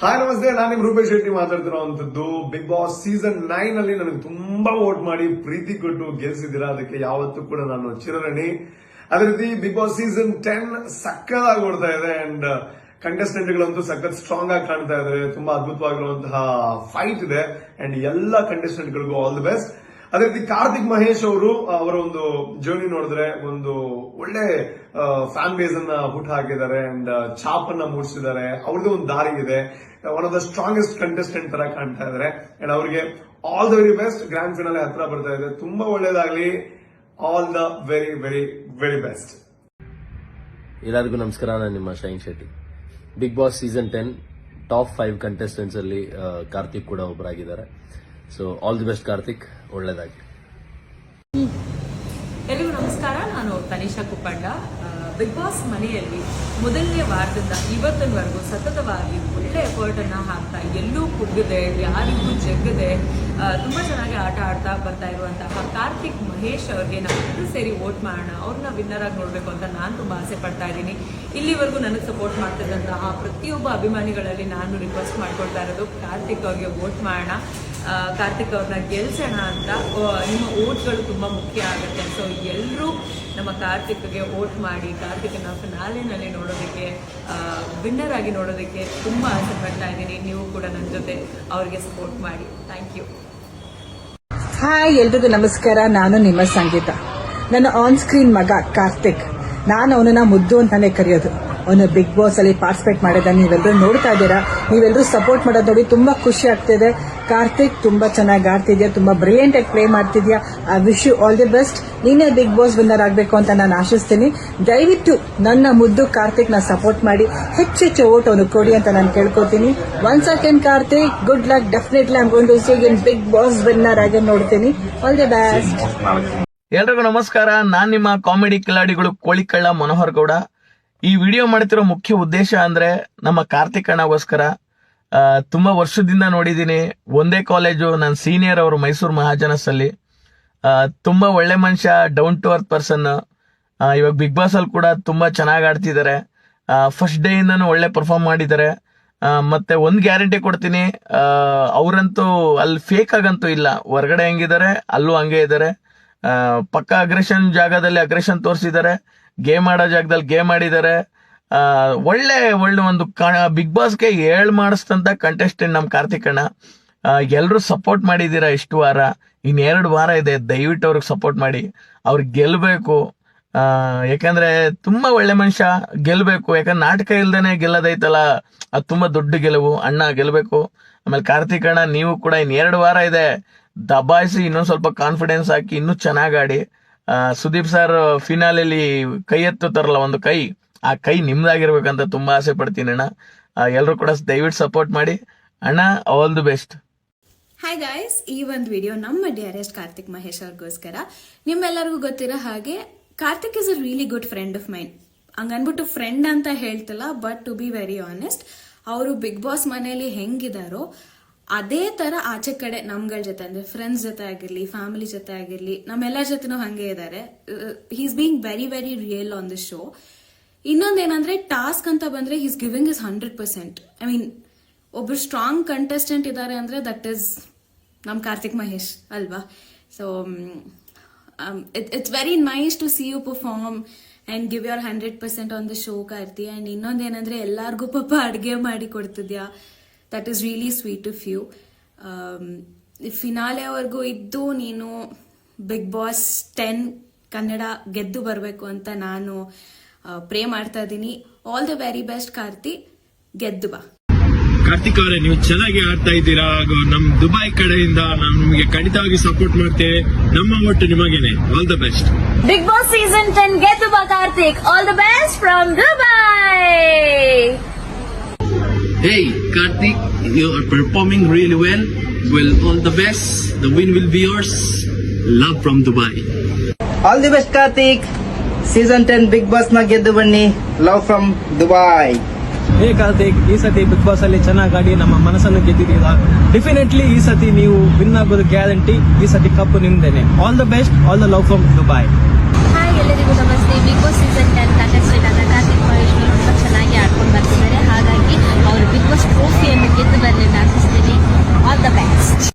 Hi ನಮಸ್ತೆ. ನಾನು ನಿಮ್ ರೂಪೇಶ್ ಶೆಟ್ಟಿ ಮಾತಾಡ್ತಿರೋವಂಥದ್ದು ಬಿಗ್ ಬಾಸ್ ಸೀಸನ್ ನೈನ್ ಅಲ್ಲಿ ನನಗೆ ತುಂಬಾ ವೋಟ್ ಮಾಡಿ ಪ್ರೀತಿ ಕೊಟ್ಟು ಗೆಲ್ಸಿದ್ದೀರಾ? ಅದಕ್ಕೆ ಯಾವತ್ತೂ ಕೂಡ ನಾನು ಚಿರರಣಿ ಅದೇ ರೀತಿ ಬಿಗ್ ಬಾಸ್ ಸೀಸನ್ ಟೆನ್ ಸಕ್ಕದಾಗಿ ಓಡ್ತಾ ಇದೆ ಅಂಡ್ ಕಂಟೆಸ್ಟೆಂಟ್ ಗಳಂತೂ ಸಖತ್ ಸ್ಟ್ರಾಂಗ್ ಆಗಿ ಕಾಣ್ತಾ ಇದ್ದಾರೆ ತುಂಬಾ ಅದ್ಭುತವಾಗಿರುವಂತಹ ಫೈಟ್ ಇದೆ. ಅಂಡ್ ಎಲ್ಲ ಕಂಟೆಸ್ಟೆಂಟ್ ಗಳಿಗೂ ಆಲ್ ದಿ ಬೆಸ್ಟ್ ಅದೇ ರೀತಿ ಕಾರ್ತಿಕ್ ಮಹೇಶ್ ಅವರು ಅವರ ಒಂದು ಜರ್ನಿ ನೋಡಿದ್ರೆ ಒಂದು ಒಳ್ಳೆ ಫ್ಯಾನ್ ಬೇಸ್ ಅನ್ನ ಹುಟ್ಟು ಹಾಕಿದ್ದಾರೆ ಅಂಡ್ ಛಾಪ್ ಅನ್ನ ಮೂಡಿಸಿದ್ದಾರೆ. ಅವ್ರದ್ದು ಒಂದು ದಾರಿ ಇದೆ. One of the strongest contestant ತರ ಕಾಣ್ತಾ ಇದ್ದಾರೆ ಅಂಡ್ ಅವರಿಗೆ all the very best grand finale ಹತ್ರ ಬರ್ತಾ ಇದೆ. ತುಂಬಾ ಒಳ್ಳೇದಾಗ್ಲಿ. All the very very very best ಎಲ್ಲರಿಗೂ ನಮಸ್ಕಾರ. ನಾನು ನಿಮ್ಮ Shine Shetty. Big Boss season ten top five contestants ಅಲ್ಲಿ ಕಾರ್ತಿಕ್ ಕೂಡ ಒಬ್ಬರಾಗಿದ್ದಾರೆ so all the best Karthik ಒಳ್ಳೇದಾಗಿ ಎಲ್ಲರಿಗೂ ನಮಸ್ಕಾರ. ನಾನು ತನಿಷಾ ಕುಪ್ಪಂಡ ಬಿಗ್ ಬಾಸ್ ಮನೆಯಲ್ಲಿ ಮೊದಲನೇ ವಾರದಿಂದ ಇವತ್ತಿನವರೆಗೂ ಸತತವಾಗಿ ಒಳ್ಳೆ ಎಫರ್ಟ್ ಅನ್ನ ಹಾಕ್ತಾ ಎಲ್ಲೂ ಕುಗ್ಗದೆ, ಯಾರಿಗೂ ಜಗ್ಗದೆ. ತುಂಬಾ ಚೆನ್ನಾಗಿ ಆಟ ಆಡ್ತಾ ಬರ್ತಾ ಇರುವಂತಹ ಕಾರ್ತಿಕ್ ಮಹೇಶ್ ಅವ್ರಿಗೆ ನಾವು ಸೇರಿ ವೋಟ್ ಮಾಡೋಣ. ಅವ್ರನ್ನ ವಿನ್ನರ್ ಆಗಿ ನೋಡ್ಬೇಕು ಅಂತ ನಾನು ತುಂಬಾ ಆಸೆ ಪಡ್ತಾ ಇದ್ದೀನಿ. ಇಲ್ಲಿವರೆಗೂ ನನಗೆ ಸಪೋರ್ಟ್ ಮಾಡ್ತಿದ್ದಂತಹ ಪ್ರತಿಯೊಬ್ಬ ಅಭಿಮಾನಿಗಳಲ್ಲಿ ನಾನು ರಿಕ್ವೆಸ್ಟ್ ಮಾಡ್ಕೊಳ್ತಾ ಇರೋದು ಕಾರ್ತಿಕ್ ಅವ್ರಿಗೆ ವೋಟ್ ಮಾಡೋಣ. ಕಾರ್ತಿಕ್ ಅವ್ರನ್ನ ಗೆಲ್ಸೋಣ ಅಂತ ನಿಮ್ಮ ಓಟ್ಗಳು ತುಂಬ ಮುಖ್ಯ ಆಗುತ್ತೆ. ಸೊ ಎಲ್ಲರೂ ನಮ್ಮ ಕಾರ್ತಿಕ್ಗೆ ವೋಟ್ ಮಾಡಿ, ಕಾರ್ತಿಕ್ನ ಫಿನಾಲಿನಲ್ಲಿ ನೋಡೋದಕ್ಕೆ ವಿನ್ನರ್ ಆಗಿ ನೋಡೋದಕ್ಕೆ ತುಂಬ ಆಸೆ ಪಡ್ತಾ ಇದ್ದೀನಿ. ನೀವು ಕೂಡ ನನ್ನ ಜೊತೆ ಅವ್ರಿಗೆ ಸಪೋರ್ಟ್ ಮಾಡಿ. ಥ್ಯಾಂಕ್ ಯು ಹಾಯ್ ಎಲ್ರಿಗೂ ನಮಸ್ಕಾರ. ನಾನು ನಿಮ್ಮ ಸಂಗೀತ. ನನ್ನ ಆನ್ ಸ್ಕ್ರೀನ್ ಮಗ ಕಾರ್ತಿಕ್. ನಾನು ಅವನನ್ನ ಮುದ್ದು ಅಂತಾನೆ ಕರೆಯೋದು. ಅವನು ಬಿಗ್ ಬಾಸ್ ಅಲ್ಲಿ ಪಾರ್ಟಿಸಿಪೇಟ್ ಮಾಡಿದ್ದಾನೆ ನೀವೆಲ್ಲರೂ ನೋಡ್ತಾ ಇದ್ದೀರಾ? ನೀವೆಲ್ಲರೂ ಸಪೋರ್ಟ್ ಮಾಡೋದು ನೋಡಿ ತುಂಬಾ ಖುಷಿ ಆಗ್ತಿದೆ. ಕಾರ್ತಿಕ್ ತುಂಬಾ ಚೆನ್ನಾಗಿ ಆಡ್ತಿದ್ಯಾ? ತುಂಬಾ ಬ್ರಿಲಿಯಂಟ್ ಆಗಿ ಪ್ಲೇ ಮಾಡ್ತಿದ್ಯಾ? I wish you all the best ನೀನೇ ಬಿಗ್ ಬಾಸ್ ವಿನ್ನರ್ ಆಗಬೇಕು ಅಂತ ನಾನು ಆಶಿಸ್ತೀನಿ. ದಯವಿಟ್ಟು ನನ್ನ ಮುದ್ದು ಕಾರ್ತಿಕ್ನ ಸಪೋರ್ಟ್ ಮಾಡಿ. ಹೆಚ್ಚು ಓಟ್ ಅವನು ಕೊಡಿ ಅಂತ ನಾನು ಕೇಳ್ಕೊತೀನಿ. One second Karthik good luck definitely I'm going to see in Bigg Boss winner ಆಗಿ ನೋಡ್ತೀನಿ. ಆಲ್ ದಿ ಬೆಸ್ಟ್ ಎಲ್ರಿಗೂ ನಮಸ್ಕಾರ. ನಾನ್ ನಿಮ್ಮ ಕಾಮಿಡಿ ಕಿಲಾಡಿಗಳು ಕೋಳಿಕಳ್ಳ ಮನೋಹರ್ ಗೌಡ. ಈ ವಿಡಿಯೋ ಮಾಡ್ತಿರೋ ಮುಖ್ಯ ಉದ್ದೇಶ ಅಂದರೆ ನಮ್ಮ ಕಾರ್ತಿಕ್ ಅಣ್ಣಗೋಸ್ಕರ ತುಂಬ ವರ್ಷದಿಂದ ನೋಡಿದ್ದೀನಿ. ಒಂದೇ ಕಾಲೇಜು ನನ್ನ ಸೀನಿಯರ್ ಅವರು ಮೈಸೂರು ಮಹಾಜನಸಲ್ಲಿ ತುಂಬ ಒಳ್ಳೆ ಮನುಷ್ಯ ಡೌನ್ ಟು ಅರ್ತ್ ಪರ್ಸನ್ ಇವಾಗ ಬಿಗ್ ಬಾಸಲ್ಲಿ ಕೂಡ ತುಂಬ ಚೆನ್ನಾಗಿ ಆಡ್ತಿದ್ದಾರೆ ಫಸ್ಟ್ ಡೇಯಿಂದನೂ ಒಳ್ಳೆ ಪರ್ಫಾರ್ಮ್ ಮಾಡಿದ್ದಾರೆ ಮತ್ತೆ ಒಂದು ಗ್ಯಾರಂಟಿ ಕೊಡ್ತೀನಿ ಅವ್ರಂತೂ ಅಲ್ಲಿ ಫೇಕ್ ಆಗಂತೂ ಇಲ್ಲ. ಹೊರಗಡೆ ಹೆಂಗಿದ್ದಾರೆ ಅಲ್ಲೂ ಹಂಗೆ ಇದ್ದಾರೆ ಪಕ್ಕ ಅಗ್ರೆಷನ್ ಜಾಗದಲ್ಲಿ ಅಗ್ರೆಷನ್ ತೋರಿಸಿದ್ದಾರೆ ಗೇಮ್ ಆಡೋ ಜಾಗದಲ್ಲಿ ಗೇಮ್ ಆಡಿದ್ದಾರೆ ಒಳ್ಳೆ ಒಳ್ಳೆ ಒಂದು ಬಿಗ್ ಬಾಸ್ಗೆ ಏಳ್ ಮಾಡಿಸ್ತಂತ ಕಂಟೆಸ್ಟೆಂಟ್ ನಮ್ಮ ಕಾರ್ತಿಕ್ ಅಣ್ಣ. ಎಲ್ಲರೂ ಸಪೋರ್ಟ್ ಮಾಡಿದ್ದೀರಾ ಇಷ್ಟು ವಾರ? ಇನ್ನೆರಡು ವಾರ ಇದೆ, ದಯವಿಟ್ಟು ಅವ್ರಿಗೆ ಸಪೋರ್ಟ್ ಮಾಡಿ. ಅವ್ರಿಗೆ ಗೆಲ್ಲಬೇಕು ಯಾಕಂದರೆ ತುಂಬ ಒಳ್ಳೆ ಮನುಷ್ಯ ಗೆಲ್ಲಬೇಕು ಯಾಕಂದ್ರೆ ನಾಟಕ ಇಲ್ಲದೇ ಗೆಲ್ಲೋದೈತಲ್ಲ, ಅದು ತುಂಬ ದೊಡ್ಡ ಗೆಲುವು. ಅಣ್ಣ ಗೆಲ್ಲಬೇಕು ಆಮೇಲೆ ಕಾರ್ತಿಕ್ ಅಣ್ಣ, ನೀವು ಕೂಡ ಇನ್ನೆರಡು ವಾರ ಇದೆ, ದಬಾಯಿಸಿ ಇನ್ನೊಂದು ಸ್ವಲ್ಪ ಕಾನ್ಫಿಡೆನ್ಸ್ ಹಾಕಿ ಇನ್ನೂ ಚೆನ್ನಾಗಿ ಆಡಿ. ಸುದೀಪ್ ಸರ್ ಫಿನಾಲಲ್ಲಿ ಕೈ ಎತ್ತುತ್ತಾರಲ್ಲ ಒಂದು ಕೈ, ಆ ಕೈ ನಿಮ್ದಾಗಿರ್ಬೇಕಂತ ತುಂಬಾ ಆಸೆ ಪಡ್ತೀನಿ ಅಣ್ಣ. ಎಲ್ಲರೂ ಕೂಡ ದಯವಿಟ್ಟು ಸಪೋರ್ಟ್ ಮಾಡಿ. ಅಣ್ಣ all the best hi guys ಈ ಒಂದು ವಿಡಿಯೋ ನಮ್ಮ ಡಿಯರೆಸ್ಟ್ ಕಾರ್ತಿಕ್ ಮಹೇಶ್ ಅವ್ರಿಗೋಸ್ಕರ. ನಿಮ್ಮೆಲ್ಲರಿಗೂ ಗೊತ್ತಿರೋ ಹಾಗೆ, Karthik is a really good friend of mine ಹಂಗನ್ಬಿಟ್ಟು friend ಅಂತ ಹೇಳ್ತಿಲ್ಲ but to be very honest ಅವರು ಬಿಗ್ ಬಾಸ್ ಮನೆಯಲ್ಲಿ ಹೆಂಗಿದಾರೋ ಅದೇ ತರ ಆಚೆ ಕಡೆ ನಮ್ಗಳ ಜೊತೆ, ಅಂದ್ರೆ ಫ್ರೆಂಡ್ಸ್ ಜೊತೆ ಆಗಿರ್ಲಿ ಫ್ಯಾಮಿಲಿ ಜೊತೆ ಆಗಿರ್ಲಿ ನಮ್ಮೆಲ್ಲರ ಜೊತೆನೂ ಹಂಗೆ ಇದ್ದಾರೆ he's being very very real on the show ಇನ್ನೊಂದೇನಂದ್ರೆ task ಅಂತ ಬಂದ್ರೆ he's giving is hundred percent I mean ಒಬ್ರು ಸ್ಟ್ರಾಂಗ್ ಕಂಟೆಸ್ಟೆಂಟ್ ಇದ್ದಾರೆ ಅಂದ್ರೆ ದಟ್ ಇಸ್ ನಮ್ ಕಾರ್ತಿಕ್ ಮಹೇಶ್ ಅಲ್ವಾ? So it's very nice to see you perform and give your hundred percent on the show Karthi. And ಇನ್ನೊಂದೇನಂದ್ರೆ, ಎಲ್ಲಾರ್ಗೂ ಪಾಪ ಅಡ್ಗೆ ಮಾಡಿ ಕೊಡ್ತಿದ್ಯಾ? That is really sweet of you ಫಿನಾಲೆವರೆಗೂ ಇದ್ದು ನೀನು ಬಿಗ್ ಬಾಸ್ ಟೆನ್ ಕನ್ನಡ ಗೆದ್ದು ಬರಬೇಕು ಅಂತ ನಾನು ಪ್ರೇ ಮಾಡ್ತಾ ಇದ್ದೀನಿ. All the very best Karthi ಗೆದ್ದು ಬಾ. ಕಾರ್ತಿಕ್ ಅವರೇ ನೀವು ಚೆನ್ನಾಗಿ ಆಡ್ತಾ ಇದ್ದೀರಾ? ಹಾಗೂ ನಮ್ ದುಬೈ ಕಡೆಯಿಂದ ನಾವು ನಿಮಗೆ ಖಂಡಿತವಾಗಿ ಸಪೋರ್ಟ್ ಮಾಡ್ತೇವೆ ನಮ್ಮ ಒಟ್ಟು ನಿಮಗೇನೆ. All the best Big Boss Season 10 ಗೆದ್ದು ಬಾ Karthik All the best from Dubai. Hey, Karthik, you are performing really well. Well, all the best. The win will be yours. Love from Dubai. All the best Karthik season ten Big ಬಾಸ್ನ ಗೆದ್ದು ಬನ್ನಿ love from Dubai hey Karthik ಈ ಸತಿ big boss ಅಲ್ಲಿ ಚೆನ್ನಾಗಿ ಆಡಿ ನಮ್ಮ ಮನಸ್ಸನ್ನು ಗೆದ್ದಿದ್ದೀರಾ definitely ಈ ಸತಿ ನೀವು ವಿನ್ ಆಗೋದು ಗ್ಯಾರಂಟಿ ಈ ಸತಿ cup ನಿಮ್ದೇನೆ all the best all the love from Dubai hi ಎಲ್ಲರಿಗೂ ನಮಸ್ತೆ ಬಿಗ್